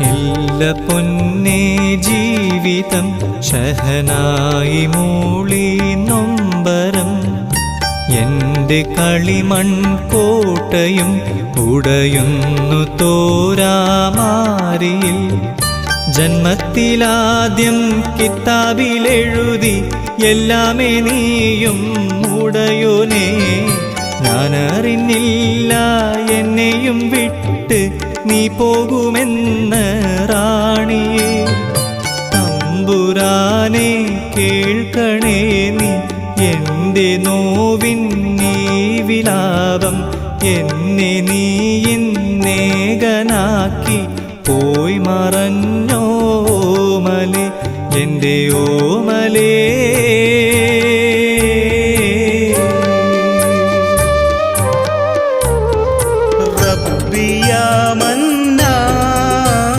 ഇല്ല പൊന്നേ ജീവിതം ഷഹനായി മൂളി നൊമ്പരം. എന്റെ കളിമൺ കോട്ടയും ഉടയുന്നു തോരാമാരിയിൽ. ജന്മത്തിലാദ്യം കിതാബിലെഴുതി എല്ലാമേ നീയും ഉടയോനേ. ഞാനറിഞ്ഞില്ല എന്നെയും വിട്ട് നീ പോകുമെന്ന് റാണിയെ. തമ്പുരാനെ കേൾക്കണേ നീ. എന്റെ നോവിൻ നീ വിലാപം എന്നെ നീ ഇന്നേകനാക്കി. പോയി മറഞ്ഞോമലെ എന്റെ ഓമലേ